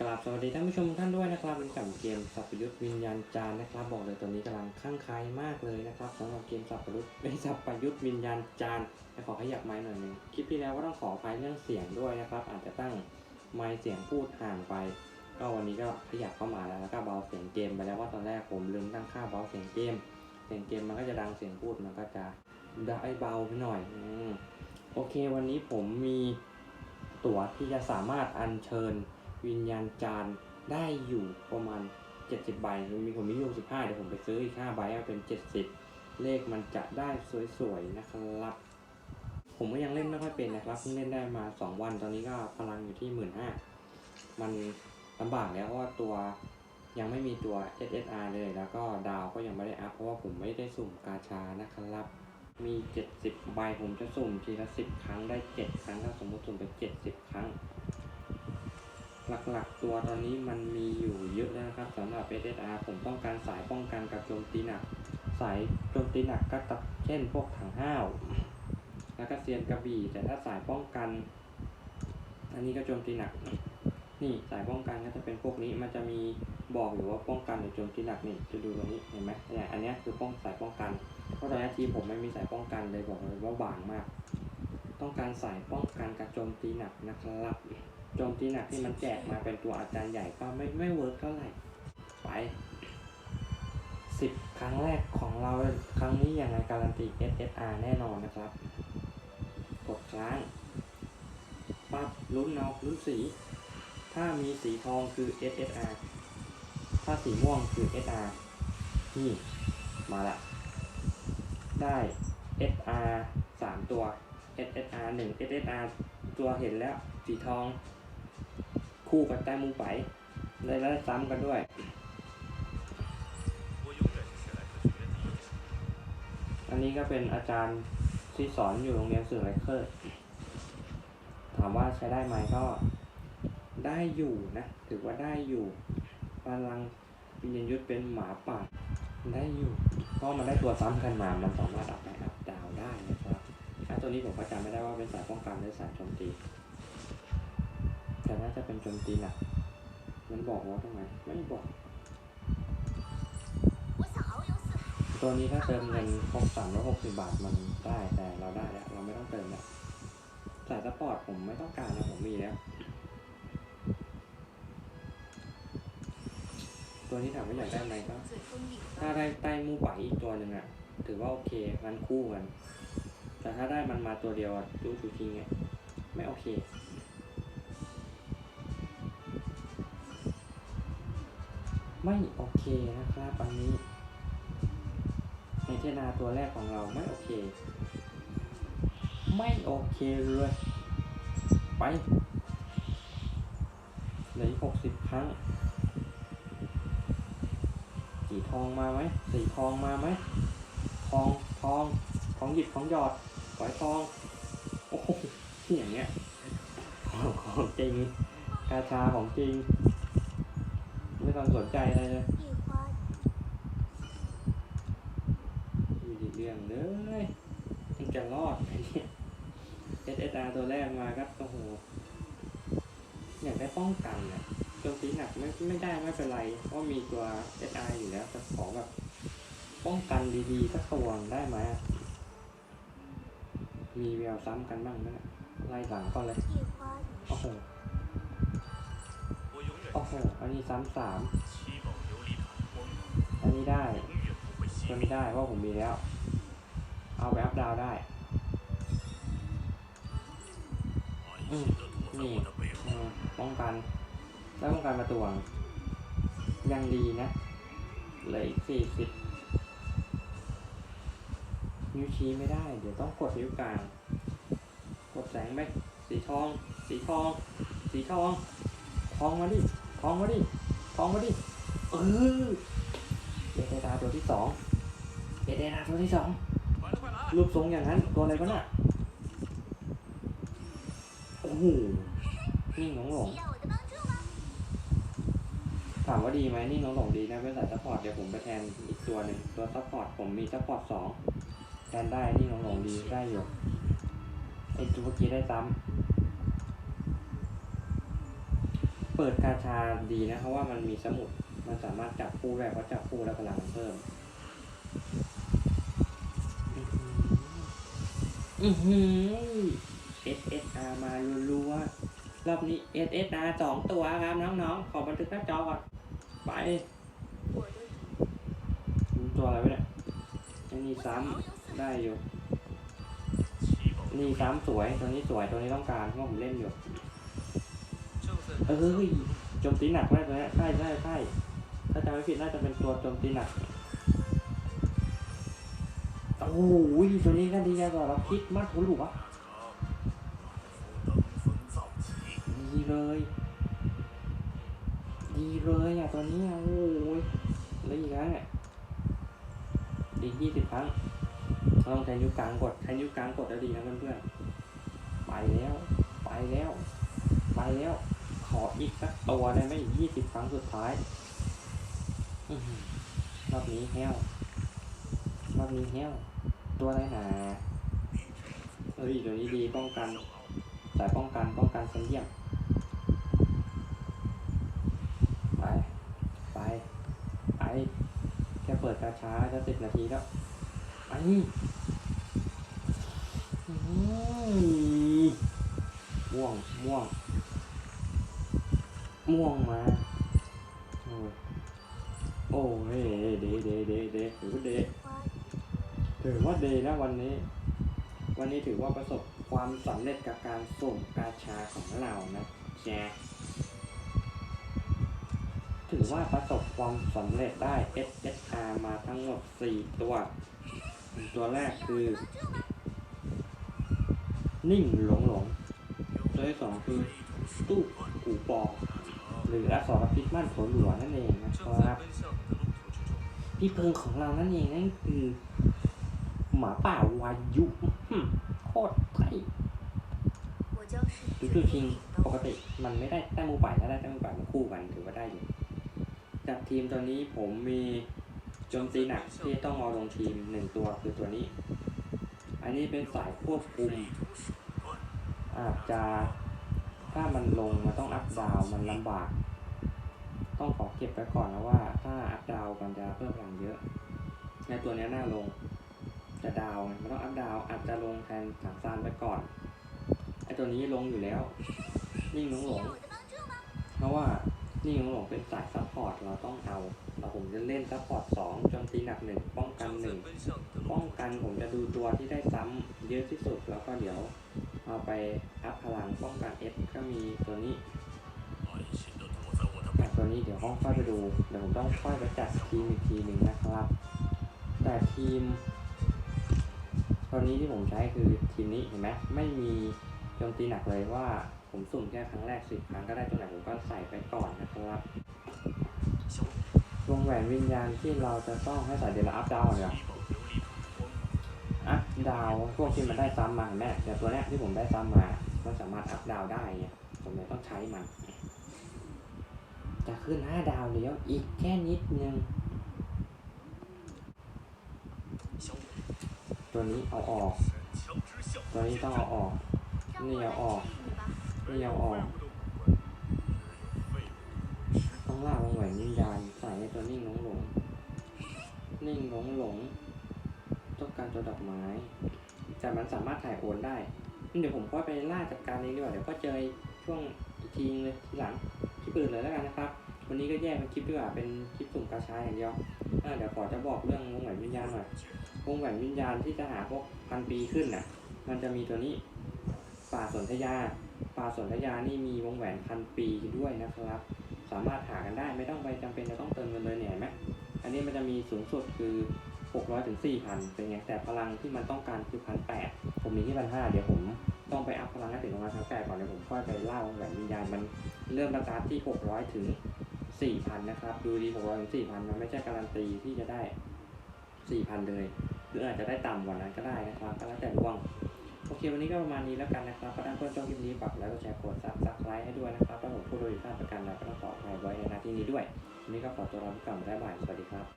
กราบสวัสดีท่านผู้ชมท่านด้วยนะครับเป็นกับเกมสัพพยุทธวิญญาณจารย์นะครับ บอกเลยตอนนี้กำลังคลั่งไคล้มากเลยนะครับสำหรับเกมสัพพยุทธไม่สัพพยุทธวิญญาณจารย์แต่ขอขยับไม้หน่อยหนึงคลิปที่แล้วก็ต้องขออภัยเรื่องเสียงด้วยนะครับ อาจจะตั้งไมค์เสียงพูดห่างไป ก็วันนี้ก็ขยับเข้ามาแล้วแล้วก็เบาเสียงเกมไปแล้วว่าตอนแรกผมลืมตั้งค่าเบาเสียงเกม เสียงเกมมันก็จะดังเสียงพูดมันก็จะได้เบาไปหน่อยอืมโอเค วันนี้ผมมีตั๋วที่จะสามารถอัญเชิญ วิญญาณจารย์ได้อยู่ประมาณ 70 ใบมีผมมีอยู่15เดี๋ยวผมไปซื้ออีก5ใบเอาเป็น 70 เลขมันจะได้สวยๆนะครับ ผมก็ยังเล่นไม่ค่อยเป็นนะครับเพิ่งเล่นได้มา 2 วันตอนนี้ก็พลังอยู่ที่ 15,000มันลำบากแล้วเพราะว่าตัวยังไม่มีตัว SSR เลยแล้วก็ดาวก็ยังไม่ได้อัพเพราะว่าผมไม่ได้สุ่มกาชานะครับ มี 70 ใบผมจะสุ่มทีละ 10 ครั้งได้ 7 ครั้งถ้าสมมติสุ่มไป 70 ครั้ง หลักๆตัวตอนนี้มันมีอยู่เยอะแล้วนะครับสำหรับ SSR ผมต้องการสายป้องกันกับโจมตีหนัก สายโจมตีหนักก็ตับเช่นพวกถังห้าว แล้วก็เซียนกระบี่ แต่ถ้าสายป้องกัน อันนี้ก็โจมตีหนัก นี่สายป้องกันก็จะเป็นพวกนี้มันจะมีบอกอยู่ว่าป้องกันหรือโจมตีหนักนี่จะดูตรงนี้เห็นไหมเนี่ยอันนี้คือป้องสายป้องกัน เพราะตอนนี้ทีผมไม่มีสายป้องกันเลยบอกเลยว่าบางมาก ต้องการสายป้องกันกับโจมตีหนักนะครับ โจมตีหนักที่มันแจกมาเป็นตัวอาจารย์ใหญ่ก็ไม่ไม่เวิร์กเท่าไหร่ ไปสิบครั้งแรกของเราครั้งนี้ยังไงการันตี SSR แน่นอนนะครับ กดค้างปั๊บลุ้นเอาลุ้นสี ถ้ามีสีทองคือ SSR ถ้าสีม่วงคือ SR นี่ มาละ ได้ SR สามตัว SSR หนึ่ง SSR ตัวเห็นแล้ว สีทอง คู่กับแต้มมุงไปได้แล้วซ้ำกันด้วยอันนี้ก็เป็นอาจารย์ที่สอนอยู่โรงเรียนสื่อไรเคอร์ถามว่าใช้ได้ไหมก็ได้อยู่นะถือว่าได้อยู่พลังปิญญยุทธเป็นหมาป่าได้อยู่เพราะมันได้ตัวซ้ำกันมา มันสามารถอัพไปอัพดาวได้นะครับตัวนี้ผมก็จำไม่ได้ว่าเป็นสายป้องกันหรือสายโจมตี จะเป็นโจมตีหนักมันบอกว่าทำไมไม่บอก ตัวนี้ถ้าเติมเงินครบสามร้อหกสิบาทมันได้แต่เราได้แล้วเราไม่ต้องเติมแล้วสายสปอร์ตผมไม่ต้องการนะผมมีแล้ว ตัวนี้ถามว่าอยากได้ไหมก็ถ้าได้ใต้มูไหวอีกตัวหนึ่งอะถือว่าโอเคมันคู่กัน แต่ถ้าได้มันมาตัวเดียวดูทูคิงเนี่ยไม่โอเค ไม่โอเคนะครับอันนี้ในเทนาตัวแรกของเราไม่โอเค ไม่โอเคเลยไปเหลือหกสิบครั้งสีทองมาไหมสีทองมาไหมทองทองทองหยิบทองหยอดฝอยทองโอ้โหที่อย่างเงี้ยของจริงกาชาของจริง ไม่ต้องสนใจอะไรเลยมีดีเรื่องเลยมันจะรอดเนี่ยเอสเอสาตัวแรกมาก็โอ้โหอยากได้ป้องกันเนี่ยโจมตีหนักไม่ไม่ได้ไม่เป็นไร เพราะมีตัวเอไออยู่แล้วแต่ขอแบบป้องกันดีๆสักตัวได้ไหมมีแววซ้ำกันบ้างนะไล่หลังก็เลยโอ้โห โอ้โห อันนี้ซ้ำสามอันนี้ได้ตัวนี้ได้เพราะผมมีแล้ว เอาไปอัพดาวได้นี่ป้องกัน แล้วป้องกันมาตวยังดีนะเหลืออีกสี่สิบนิ้วชี้ไม่ได้ เดี๋ยวต้องกดนิ้วกลาง กดแสงไหมสีทอง สีทอง สีทองทองมาดิ ทองมาดิทองมาดิเออเอเดตาตัวที่สองเอเดตาตัวที่สองรูปทรงอย่างนั้นตัวอะไรก็น่ะโอ้โหนี่น้องหลงถามว่าดีไหมนี่น้องหลงดีนะเป็นสายซัพพอร์ตเดี๋ยวผมไปแทนอีกตัวหนึ่งตัวซัพพอร์ตผมมีซัพพอร์ตสองแทนได้นี่น้องหลงดีได้อยู่ไอตัวเมื่อกี้ได้ซ้ำ ปิดกาชาดีนะเพราะว่ามันมีสมุด มันสามารถจับคู่ได้เพราะจับคู่แล้วพลังมันเพิ่ม อือหือ SSR มารัวๆรอบนี้ SSR สองตัวครับน้องๆ ขอบันทึกหน้าจอก่อน ไป ตัวอะไรวะเนี่ยอันี่ซ้ำได้อยู่ นี่ซ้ำสวย ตัวนี้สวย ตัวนี้ต้องการเพราะผมเล่นอยู่ เฮ้ยโจมตีหนักแรกเลยใช่ใช่ใช่ถ้าจำไม่ผิดน่าจะเป็นตัวโจมตีหนักโอ้โหตัวนี้ก็ดีกว่าเราคิดมากคุณหรือะดีเลย ดีเลยอะตอนนี้โอ้ยแล้วอีกครั้งอะดียี่สิบครั้งลองใช้นิ้วกลางกดใช้นิ้วกลางกดแล้วดีนะเพื่อนๆไปแล้ว ไปแล้ว ไปแล้ว ขออีกสักตัวได้ไหมอีกยี่สิบครั้งสุดท้ายรอบนี้แห้วรอบนี้แห้ว ตัวอะไรหนาเอ้ยตัวนี้ดีป้องกันสายป้องกันป้องกันเซนเยี่ยม ไป ไป ไป แค่เปิดกาช้าจะสิบนาทีแล้ว ไปอืมม่วงม่วง ม่วงมา โอ้ยโอ้เดเดเดเดถือว่าเด花ถือว่าเดนะวันนี้ วันนี้ถือว่าประสบความสำเร็จกับการส่งกาชาของเรานะแจถือว่าประสบความสำเร็จได้ SSR มาทั้งหมด 4 ตัว ตัวแรกคือ นิ่งหลงหลงตัวที่สองคือตู้กูปอ หรืออักษรพิษมั่นผลหลวงนั่นเองนะครับพี่เพิงของเรานั่นเองนั่นคือ หมาป่าวายุโคตรไทยดูดูจริงปกติมันไม่ได้แต้มมือป่ายแล้วได้แต้มมือป่ายมาคู่กันถือว่าได้อยู่จากทีมตอนนี้ผมมีโจมตีหนักที่ต้องเอาลงทีมหนึ่งตัวคือตัวนี้ อันนี้เป็นสายควบคุมอาจจะ ถ้ามันลงมันต้องอัพดาวมันลำบาก ต้องขอเก็บไว้ก่อนนะว่า ถ้าอัพดาวมันจะเพิ่มพลังเยอะในตัวนี้หน้าลงจะดาวมันต้องอัพดาวอาจจะลงแทนถังซานไปก่อนไอตัวนี้ลงอยู่แล้วนิ่งหลงหลงเพราะว่านิ่งหลงหลงเป็นสายซัพพอร์ตเราต้องเอาเราผมจะเล่นซัพพอร์ตสองจนตีหนักหนึ่งป้องกันหนึ่งป้องกันผมจะดูตัวที่ได้ซ้ำเยอะที่สุดแล้วก็เดี๋ยว เอาไปอัพพลังป้องกันเอฟก็มีตัวนี้แต่ตัวนี้เดี๋ยวห้องค่อยไปดู เดี๋ยวผมต้องค่อยไปจัดทีมอีกทีหนึ่งนะครับ แต่ทีมตัวนี้ที่ผมใช้คือทีมนี้เห็นไหมไม่มีโจมตีหนักเลยว่าผมสุ่มแค่ครั้งแรกสิครั้งก็ได้ตัวไหนผมก็ใส่ไปก่อนนะครับวงแหวนวิญญาณที่เราจะต้องให้ใส่เดลอัพดาวน์เนี่ย ดาวพวกที่มันได้ซ้ำมาแม่แต่ตัวเนี้ยที่ผมได้ซ้ำมามันสามารถอัพดาวได้ผมเลยต้องใช้มัน จะขึ้นห้าดาวแล้วอีกแค่นิดนึงตัวนี้เอาออก ตัวนี้ต้องเอาออกเนี่เอาออก นี่เอาออก ต้องล่าวงแหวนยิงยานใส่ในตัวนิ่งหลงหลง นิ่งหลงหลง การตัวดอกไม้ แต่มันสามารถถ่ายโอนได้เดี๋ยวผมก็ไปล่าจัดการเองดีกว่าเดี๋ยวก็เจอช่วงอีกทีงเลยทีหลังคลิปอื่นเลยแล้วกันนะครับ วันนี้ก็แยกเป็นคลิปดีกว่าเป็นคลิปสุ่มกาชาอย่างเดียวเดี๋ยวขอจะบอกเรื่องวงแหวนวิญญาณหน่อยวงแหวนวิญญาณที่จะหาพวกพันปีขึ้นน่ะ มันจะมีตัวนี้ป่าสนธยาป่าสนธยานี่มีวงแหวนพันปีด้วยนะครับ สามารถหากันได้ไม่ต้องไปจำเป็นจะต้องเติมเงินเลยเนี่ยเห็นไหมอันนี้มันจะมีสูงสุดคือ 600ถึง4,000 เป็นไง แต่พลังที่มันต้องการคือพันแปดผมมีที่พันห้าเดี๋ยวผมต้องไปอัพพลังให้ถึงประมาณพันแปดก่อนเดี๋ยวผมค่อยไปเล่าแหวนวิญญาณมันเริ่มสตาร์ทที่ 600ถึง4,000 นะครับ ดูดี 600ถึง4,000 มันไม่ใช่การันตีที่จะได้ 4,000 เลย หรืออาจจะได้ต่ำกว่านั้นก็ได้นะครับก็แล้วแต่ดวงโอเค วันนี้ก็ประมาณนี้แล้วกันนะครับก็ถ้าเพื่อนชอบคลิปนี้ฝากแล้วก็แชร์กดซับสไครต์ให้ด้วยนะครับถ้าผมพูดโดยผิดพลาดประการใดก็ต้องขออภัยไว้ในหน้าที่นี้ด้วยวันนี้ก็ขอตัวลาไปก่อนบ๊ายบายสวัสดีครับ